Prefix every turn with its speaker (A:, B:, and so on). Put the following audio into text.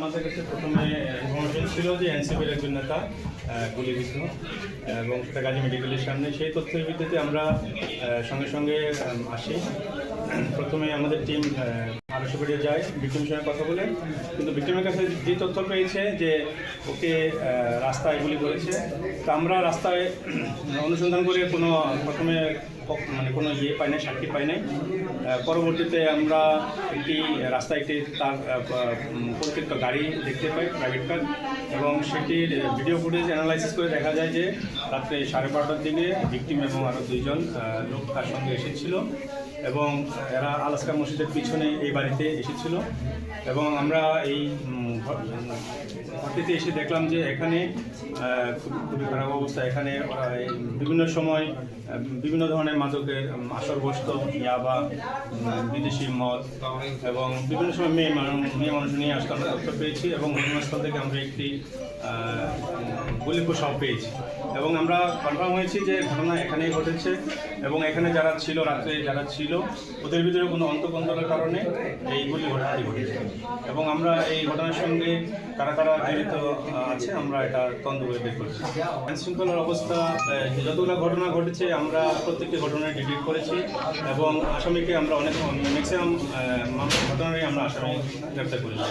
A: আমাদের কাছে প্রথমে ইনফরমেশন ছিল যে এনসিপির একজন নেতা গুলিবিদ্ধ এবং সেটা গাজী মেডিকেলের সামনে। সেই তথ্যের ভিত্তিতে আমরা সঙ্গে সঙ্গে আসি। প্রথমে আমাদের টিম আলোচনা যায় ভিক্টিমের সঙ্গে কথা বলে। কিন্তু ভিক্টিমের কাছে যে তথ্য পেয়েছে যে ওকে রাস্তায় গুলি করেছে, তো আমরা রাস্তায় অনুসন্ধান করে কোনো, প্রথমে মানে কোনো ইয়ে পাই নাই, সাক্ষী পাই নাই। পরবর্তীতে আমরা একটি রাস্তায় একটি তার পরিচিত গাড়ি দেখতে পাই প্রাইভেট কার এবং সেটির ভিডিও ফুটেজ অ্যানালাইসিস করে দেখা যায় যে রাত্রে সাড়ে বারোটার দিকে ভিকটিম এবং আরও দুইজন লোক তার সঙ্গে এসেছিল। এবং এরা আলাস্কা মসজিদের পিছনে এই বাড়িতে এসেছিল। এবং আমরা এই ঘরটিতে এসে দেখলাম যে এখানে খুবই খারাপ অবস্থা। এখানে বিভিন্ন সময় বিভিন্ন ধরনের মাদকের আসর বসত ইয়াবা বিদেশি মদ এবং বিভিন্ন সময় মেয়ে মানুষ মেয়ে মানুষ নিয়ে আসতে আমরা তথ্য পেয়েছি এবং ঘটনাস্থল থেকে আমরা একটি গুলি পোশাক পেয়েছি। এবং আমরা কনফার্ম হয়েছি যে ঘটনা এখানেই ঘটেছে এবং এখানে যারা ছিল, রাত্রে যারা ছিল, ওদের ভিতরে কোনো অন্তকন্তরের কারণে এই গুলি ঘটনাটি ঘটেছে। এবং আমরা এই ঘটনার সঙ্গে কারা কারা জড়িত আছে, আমরা এটা তন্দ করে বের করছি। আইন শৃঙ্খলার অবস্থা যতগুলো ঘটনা ঘটেছে, আমরা প্রত্যেকটি ঘটনায় ডিটেক্ট করেছি এবং আসামিকে আমরা অনেক ম্যাক্সিমাম ঘটনারই আমরা আসামি গ্রেপ্তার করেছি।